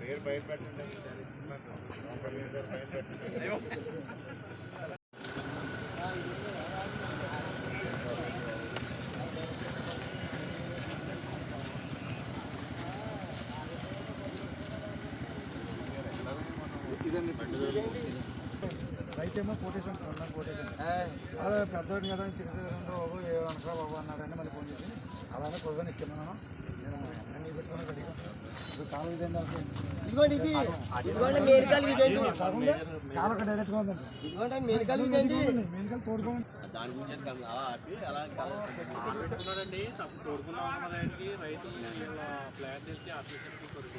పేరు బయట పెట్టండి బయట పెట్టండి రైతేమో కోటేషన్ కొన్నాం కోటేషన్ అలా పెద్దోడిని కదా తిరిగి బాబు ఏమనరా బాబు అన్నాడని మళ్ళీ ఫోన్ చేసి అలానే కుదరని ఎక్కాను నేను అన్ని పెట్టుకుని అడిగాను ఇప్పుడు కాలు విధంగా ఇదిగోండి ఇది. ఇదిగోండి మేనకాలు ఇదండి కాలక డైరెక్ట్గా ఉందండి ఇదిగోండి మేనకాలు ఇదండి మెయిన్గా తోడుకోండి దాని గురించి అలా ఆపి అలా పెట్టుకున్నారండి తప్పు తోడుకున్న రైతు ఆఫీసర్కి కొడుకు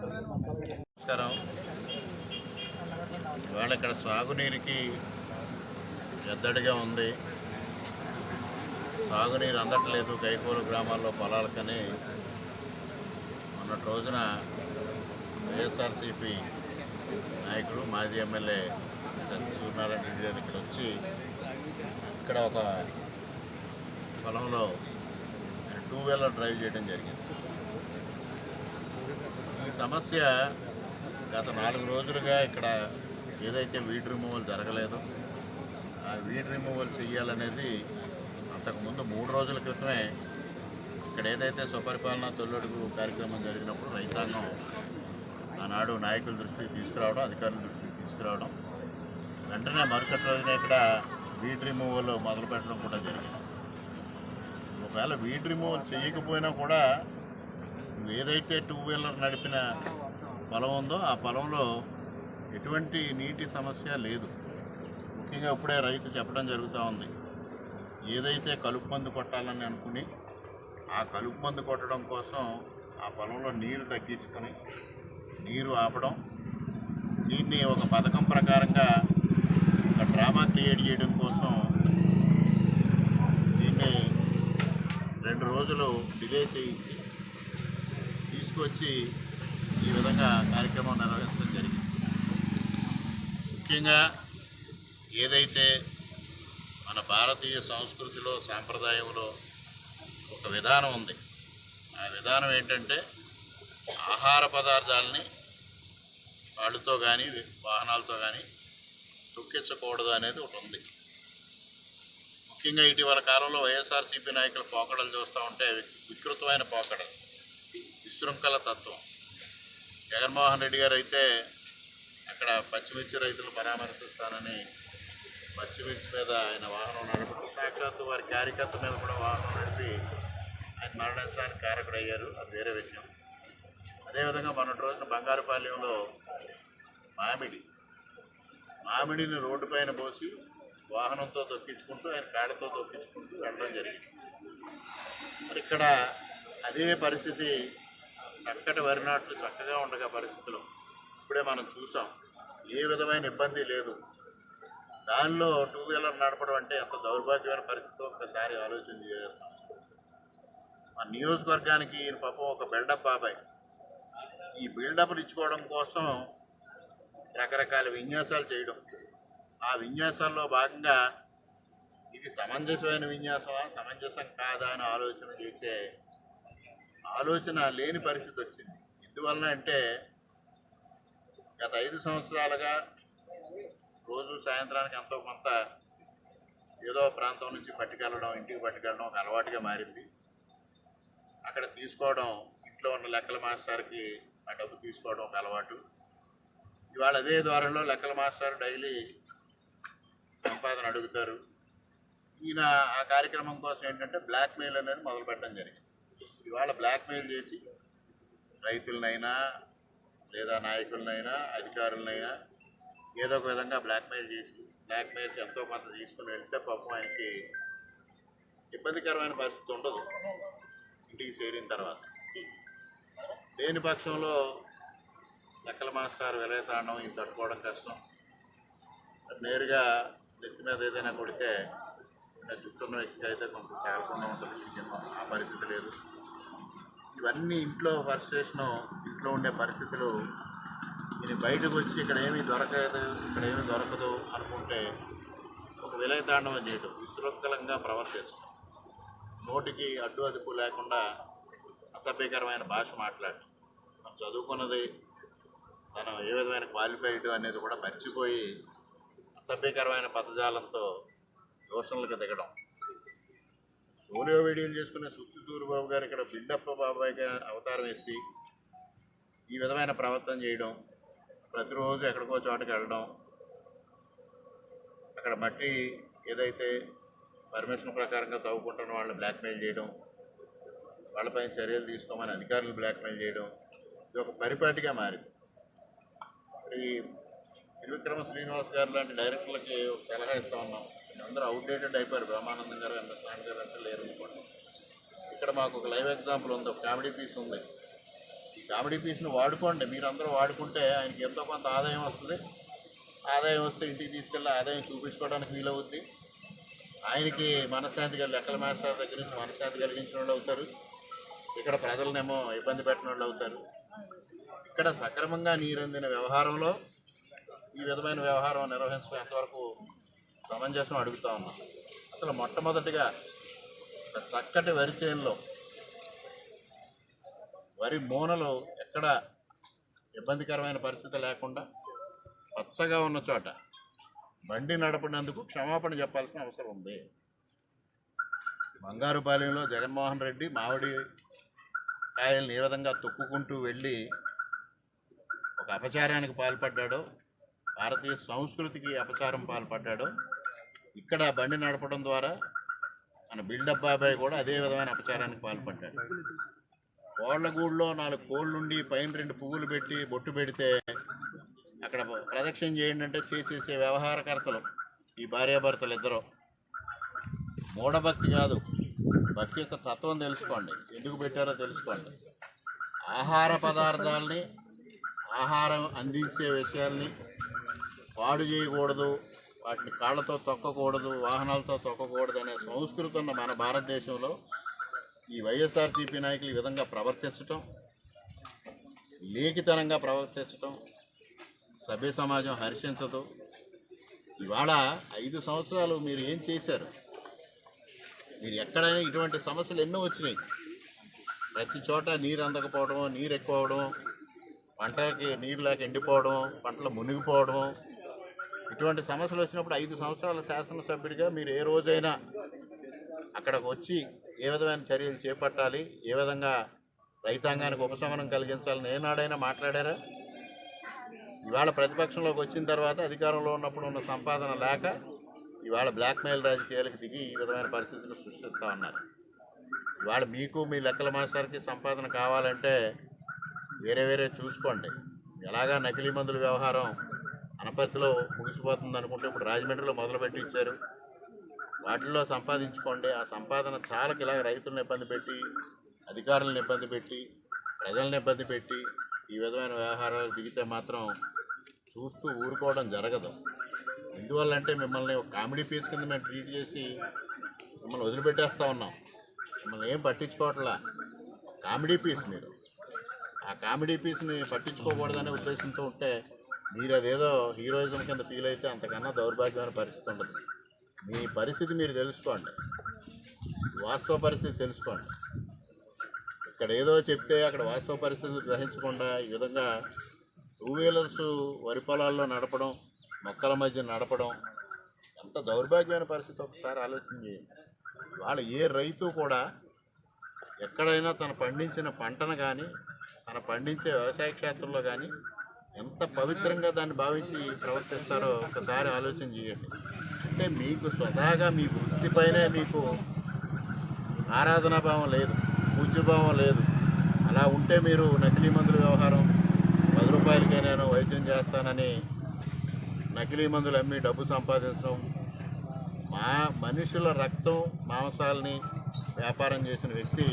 నమస్కారం. ఇవాళ ఇక్కడ సాగునీరుకి ఎద్దడిగా ఉంది. సాగునీరు అందట్లేదు కైకోలు గ్రామాల్లో పొలాలకని మొన్నటి రోజున వైఎస్ఆర్సీపీ నాయకుడు మాజీ ఎమ్మెల్యే సత్య సూర్యనారాయణ రెడ్డి గారు ఇక్కడ వచ్చి ఇక్కడ ఒక పొలంలో టూ వీలర్ డ్రైవ్ చేయడం జరిగింది. ఈ సమస్య గత నాలుగు రోజులుగా ఇక్కడ ఏదైతే వీడ్ రిమూవల్ జరగలేదో ఆ వీడ్ రిమూవల్ చేయాలనేది అంతకుముందు మూడు రోజుల క్రితమే ఇక్కడ ఏదైతే స్వపరిపాలన తొల్లడుగు కార్యక్రమం జరిగినప్పుడు రైతాంగం ఆనాడు నాయకుల దృష్టికి తీసుకురావడం అధికారుల దృష్టికి తీసుకురావడం వెంటనే మరుసటి రోజున ఇక్కడ వీడ్ రిమూవల్ మొదలు పెట్టడం కూడా జరిగింది. ఒకవేళ వీడ్ రిమూవల్ చేయకపోయినా కూడా ఏదైతే టూ వీలర్ నడిపిన పొలం ఉందో ఆ పొలంలో ఎటువంటి నీటి సమస్య లేదు. ముఖ్యంగా ఇప్పుడే రైతు చెప్పడం జరుగుతూ ఉంది. ఏదైతే కలుపు మందు కొట్టాలని అనుకుని ఆ కలుపు మందు కొట్టడం కోసం ఆ పొలంలో నీరు తగ్గించుకొని నీరు ఆపడం దీన్ని ఒక పథకం ప్రకారంగా ఒక డ్రామా క్రియేట్ చేయడం కోసం దీన్ని రెండు రోజులు డిలే చేయించి తీసుకొచ్చి ఈ విధంగా కార్యక్రమం నిర్వహించడం జరిగింది. ముఖ్యంగా ఏదైతే మన భారతీయ సంస్కృతిలో సాంప్రదాయంలో ఒక విధానం ఉంది. ఆ విధానం ఏంటంటే ఆహార పదార్థాలని వాళ్ళతో కానీ వాహనాలతో కానీ తొక్కించకూడదు అనేది ఒకటి ఉంది. ముఖ్యంగా ఇటీవల కాలంలో వైఎస్ఆర్సీపీ నాయకుల పోకడలు చూస్తూ ఉంటే వికృతమైన పోకడలు విశృంఖల తత్వం. జగన్మోహన్ రెడ్డి గారు అయితే అక్కడ పచ్చిమిర్చి రైతులు పరామర్శిస్తానని పచ్చిమిర్చి మీద ఆయన వాహనం నడపడం సాక్షాత్తు వారి కార్యకర్త మీద కూడా వాహనం నడిపి ఆయన మరణించడానికి కారకుడయ్యారు. అది వేరే విషయం. అదేవిధంగా మొన్నటి రోజున బంగారుపాలెంలో మామిడి మామిడిని రోడ్డు పైన పోసి వాహనంతో తొక్కించుకుంటూ ఆయన కాళ్ళతో తొక్కించుకుంటూ వెళ్ళడం జరిగింది. మరి ఇక్కడ అదే పరిస్థితి చక్కటి వరి నాట్లు చక్కగా ఉండగా పరిస్థితులు ఇప్పుడే మనం చూసాం. ఏ విధమైన ఇబ్బంది లేదు. దానిలో టూ వీలర్ నడపడం అంటే ఎంత దౌర్భాగ్యమైన పరిస్థితి ఒక్కసారి ఆలోచన చేయాల్సిన మా నియోజకవర్గానికి ఈయన పాపం ఒక బిల్డప్ బాబాయ్. ఈ బిల్డప్లు ఇచ్చుకోవడం కోసం రకరకాల విన్యాసాలు చేయడం. ఆ విన్యాసాల్లో భాగంగా ఇది సమంజసమైన విన్యాసమా సమంజసం కాదా అని ఆలోచన చేసే ఆలోచన లేని పరిస్థితి వచ్చింది. ఎందువలన అంటే గత ఐదు సంవత్సరాలుగా రోజు సాయంత్రానికి ఎంతో కొంత ఏదో ప్రాంతం నుంచి పట్టుకెళ్ళడం ఇంటికి పట్టుకెళ్ళడం ఒక అలవాటుగా మారింది. అక్కడ తీసుకోవడం ఇంట్లో ఉన్న లెక్కల మాస్టర్కి ఆ డబ్బు తీసుకోవడం ఒక అలవాటు. ఇవాళ అదే ద్వారంలో లెక్కల మాస్టర్ డైలీ సంపాదన అడుగుతారు. ఈయన ఆ కార్యక్రమం కోసం ఏంటంటే బ్లాక్మెయిల్ అనేది మొదలు పెట్టడం జరిగింది. ఇవాళ బ్లాక్మెయిల్ చేసి రైతులనైనా లేదా నాయకులనైనా అధికారులనైనా ఏదో ఒక విధంగా బ్లాక్మెయిల్ చేసి బ్లాక్మెయిల్ ఎంతో కొంత తీసుకుని వెళ్తే పాపం ఆయనకి ఇబ్బందికరమైన పరిస్థితి ఉండదు. ఇంటికి చేరిన తర్వాత. లేని పక్షంలో లెక్కల మాస్టర్ వెలయతాండం ఇది తట్టుకోవడం కష్టం. నేరుగా నెత్తి మీద ఏదైనా కొడితే ఇంకా చుట్టూన్న వ్యక్తికి అయితే కొంత తేలకుండా ఉంటుంది. ఆ పరిస్థితి లేదు. ఇవన్నీ ఇంట్లో ఫ్రస్ట్రేషను ఇంట్లో ఉండే పరిస్థితులు ఇది బయటకు వచ్చి ఇక్కడ ఏమీ దొరకదు ఇక్కడ ఏమీ దొరకదు అనుకుంటే ఒక విలయతాండవం చేయటం విశృంఖలంగా ప్రవర్తించడం నోటికి అడ్డు అదుపు లేకుండా అసభ్యకరమైన భాష మాట్లాడటం. మనం చదువుకున్నది మనం ఏ విధమైన క్వాలిఫైడ్ అనేది కూడా మర్చిపోయి అసభ్యకరమైన పదజాలంతో దోషణలకు దిగడం సోనియో వీడియోలు చేసుకునే సుత్తి సూరిబాబు గారు ఇక్కడ బిడ్డప్ప బాబాయ్గా అవతారం ఎత్తి ఈ విధమైన ప్రవర్తన చేయడం ప్రతిరోజు ఎక్కడికో చోటకి వెళ్ళడం అక్కడ మట్టి ఏదైతే పర్మిషన్ ప్రకారంగా తవ్వుకుంటున్న వాళ్ళని బ్లాక్మెయిల్ చేయడం వాళ్ళపైన చర్యలు తీసుకోమని అధికారులు బ్లాక్మెయిల్ చేయడం ఇది ఒక పరిపాటిగా మారింది. మరి త్రివిక్రమ శ్రీనివాస్ గారు లాంటి డైరెక్టర్లకి ఒక సలహా ఇస్తా ఉన్నాం. అందరూ అవుట్డేటెడ్ అయిపోయారు. బ్రహ్మానందం గారు ఎంఎస్ నాయుడు గారు అంటే లేరు అనుకోండి. ఇక్కడ మాకు ఒక లైవ్ ఎగ్జాంపుల్ ఉంది. ఒక కామెడీ పీస్ ఉంది. కామెడీ పీస్ని వాడుకోండి. మీరందరూ వాడుకుంటే ఆయనకి ఎంతో కొంత ఆదాయం వస్తుంది. ఆదాయం వస్తే ఇంటికి తీసుకెళ్ళి ఆదాయం చూపించుకోవడానికి వీలవుద్ది. ఆయనకి మనశ్శాంతి కలిగి లెక్కల మాస్టర్ దగ్గర నుంచి మనశ్శాంతి కలిగించిన వాళ్ళు అవుతారు. ఇక్కడ ప్రజలనేమో ఇబ్బంది పెట్టిన వాళ్ళు అవుతారు. ఇక్కడ సక్రమంగా నీరందిన వ్యవహారంలో ఈ విధమైన వ్యవహారం నిర్వహించడం ఎంతవరకు సమంజసం అడుగుతా ఉన్నాం. అసలు మొట్టమొదటిగా చక్కటి వరి చేనులో వరి మూనలు ఎక్కడ ఇబ్బందికరమైన పరిస్థితి లేకుండా పచ్చగా ఉన్న చోట బండి నడపడినందుకు క్షమాపణ చెప్పాల్సిన అవసరం ఉంది. బంగారుపాలెంలో జగన్మోహన్ రెడ్డి మామిడి కాయల్ని ఏ విధంగా తొక్కుకుంటూ వెళ్ళి ఒక అపచారానికి పాల్పడ్డాడో భారతీయ సంస్కృతికి అపచారం పాల్పడ్డాడో ఇక్కడ బండి నడపడం ద్వారా మన బిల్డప్ బాబాయ్ కూడా అదే విధమైన అపచారానికి పాల్పడ్డాడు. కోళ్ళగూడులో నాలుగు కోళ్ళుండి పైన రెండు పువ్వులు పెట్టి బొట్టు పెడితే అక్కడ ప్రదక్షిణ చేయండి అంటే చేసేసే వ్యవహారకర్తలు ఈ భార్యాభర్తలు ఇద్దరు. మూఢభక్తి కాదు భక్తి యొక్క తత్వం తెలుసుకోండి. ఎందుకు పెట్టారో తెలుసుకోండి. ఆహార పదార్థాలని ఆహారం అందించే విషయాల్ని పాడు చేయకూడదు వాటిని కాళ్ళతో తొక్కకూడదు వాహనాలతో తొక్కకూడదు అనే సంస్కృతి ఉన్న మన భారతదేశంలో ఈ వైఎస్ఆర్సీపీ నాయకులు ఈ విధంగా ప్రవర్తించటం లేఖితనంగా ప్రవర్తించటం సభ్య సమాజం హర్షించదు. ఇవాళ ఐదు సంవత్సరాలు మీరు ఏం చేశారు? మీరు ఎక్కడైనా ఇటువంటి సమస్యలు ఎన్నో వచ్చినాయి. ప్రతి చోట నీరు అందకపోవడం నీరు ఎక్కువ అవడం పంటకి నీరు లేక ఎండిపోవడం పంటలు మునిగిపోవడం ఇటువంటి సమస్యలు వచ్చినప్పుడు ఐదు సంవత్సరాల శాసనసభ్యుడిగా మీరు ఏ రోజైనా అక్కడికి వచ్చి ఏ విధమైన చర్యలు చేపట్టాలి? ఏ విధంగా రైతాంగానికి ఉపశమనం కలిగించాలని ఏనాడైనా మాట్లాడారా? ఇవాళ ప్రతిపక్షంలోకి వచ్చిన తర్వాత అధికారంలో ఉన్నప్పుడు ఉన్న సంపాదన లేక ఇవాళ బ్లాక్మెయిల్ రాజకీయాలకు దిగి ఈ విధమైన పరిస్థితులు సృష్టిస్తూ ఉన్నారు. ఇవాళ మీకు మీ లెక్కల మాస్టర్కి సంపాదన కావాలంటే వేరే వేరే చూసుకోండి. ఎలాగా నకిలీ మందుల వ్యవహారం అనపర్తిలో ముగిసిపోతుంది అనుకుంటే ఇప్పుడు రాజమండ్రిలో మొదలుపెట్టి ఇచ్చారు. వాటిల్లో సంపాదించుకోండి. ఆ సంపాదన చాలకి ఇలాగ రైతులను ఇబ్బంది పెట్టి అధికారులను ఇబ్బంది పెట్టి ప్రజలను ఇబ్బంది పెట్టి ఈ విధమైన వ్యవహారాలు దిగితే మాత్రం చూస్తూ ఊరుకోవడం జరగదు. ఎందువల్లంటే మిమ్మల్ని ఒక కామెడీ పీస్ కింద మేము ట్రీట్ చేసి మిమ్మల్ని వదిలిపెట్టేస్తూ ఉన్నాం. మిమ్మల్ని ఏం పట్టించుకోవట్లా? కామెడీ పీస్ మీరు. ఆ కామెడీ పీస్ని పట్టించుకోకూడదనే ఉద్దేశంతో ఉంటే మీరు అదేదో హీరోయిజం కింద ఫీల్ అయితే అంతకన్నా దౌర్భాగ్యమైన పరిస్థితి ఉండదు. మీ పరిస్థితి మీరు తెలుసుకోండి. వాస్తవ పరిస్థితి తెలుసుకోండి. ఇక్కడ ఏదో చెప్తే అక్కడ వాస్తవ పరిస్థితులు గ్రహించకుండా ఈ విధంగా టూ వీలర్స్ వరి పొలాల్లో నడపడం మొక్కల మధ్య నడపడం ఎంత దౌర్భాగ్యమైన పరిస్థితి ఒకసారి ఆలోచన చేయండి. వాళ్ళ ఏ రైతు కూడా ఎక్కడైనా తను పండించిన పంటను కానీ తను పండించే వ్యవసాయ క్షేత్రంలో కానీ ఎంత పవిత్రంగా దాన్ని భావించి ప్రవర్తిస్తారో ఒకసారి ఆలోచన చేయండి. అంటే మీకు స్వతహాగా మీ వృత్తిపైనే మీకు ఆరాధనాభావం లేదు పూజ్యభావం లేదు. అలా ఉంటే మీరు నకిలీ మందుల వ్యవహారం పది రూపాయలకే నేను వైద్యం చేస్తానని నకిలీ మందులు అమ్మి డబ్బు సంపాదించడం మా మనుషుల రక్తం మాంసాలని వ్యాపారం చేసిన వ్యక్తి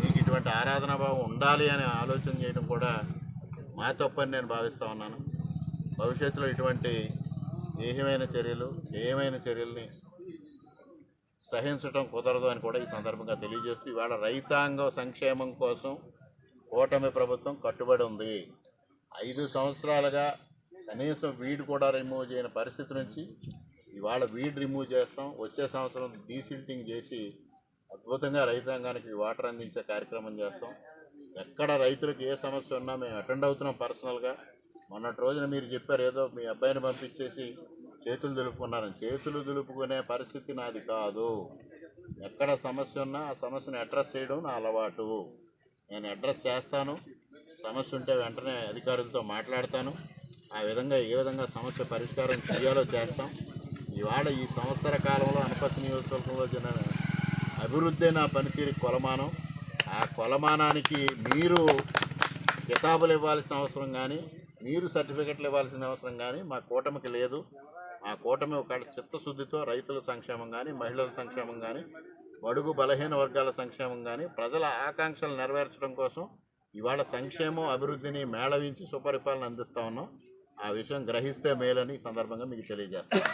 మీకు ఇటువంటి ఆరాధనాభావం ఉండాలి అని ఆలోచన చేయడం కూడా మా తప్పని నేను భావిస్తూ ఉన్నాను. భవిష్యత్తులో ఇటువంటి ఏమైన చర్యలు ఏమైన చర్యల్ని సహించటం కుదరదు అని కూడా ఈ సందర్భంగా తెలియజేస్తూ ఇవాళ రైతాంగ సంక్షేమం కోసం కూటమి ప్రభుత్వం కట్టుబడి ఉంది. ఐదు సంవత్సరాలుగా కనీసం వీడ్ కూడా రిమూవ్ చేయని పరిస్థితి నుంచి ఇవాళ వీడ్ రిమూవ్ చేస్తాం. వచ్చే సంవత్సరం డీసిల్టింగ్ చేసి అద్భుతంగా రైతాంగానికి వాటర్ అందించే కార్యక్రమం చేస్తాం. ఎక్కడ రైతులకు ఏ సమస్య ఉన్నా మేము అటెండ్ అవుతున్నాం పర్సనల్గా మొన్నటి రోజున మీరు చెప్పారు ఏదో మీ అబ్బాయిని పంపించేసి చేతులు దులుపుకున్నారని. చేతులు దులుపుకునే పరిస్థితి నాది కాదు. ఎక్కడ సమస్య ఉన్నా ఆ సమస్యను అడ్రస్ చేయడం నా అలవాటు. నేను అడ్రస్ చేస్తాను. సమస్య ఉంటే వెంటనే అధికారులతో మాట్లాడతాను. ఆ విధంగా ఏ విధంగా సమస్య పరిష్కారం చేయాలో చేస్తాం. ఇవాళ ఈ సంవత్సర కాలంలో అనపత్తి నియోజకవర్గంలో జరిగిన అభివృద్ధి నా పనితీరు కొలమానం. ఆ కొలమానానికి మీరు కితాబులు ఇవ్వాల్సిన అవసరం కానీ మీరు సర్టిఫికెట్లు ఇవ్వాల్సిన అవసరం కానీ మా కూటమికి లేదు. ఆ కూటమి ఒక చిత్తశుద్ధితో రైతుల సంక్షేమం కానీ మహిళల సంక్షేమం కానీ బడుగు బలహీన వర్గాల సంక్షేమం కానీ ప్రజల ఆకాంక్షలు నెరవేర్చడం కోసం ఇవాళ సంక్షేమం అభివృద్ధిని మేళవించి సుపరిపాలన అందిస్తా ఉన్నాం. ఆ విషయం గ్రహిస్తే మేలని సందర్భంగా మీకు తెలియజేస్తాను.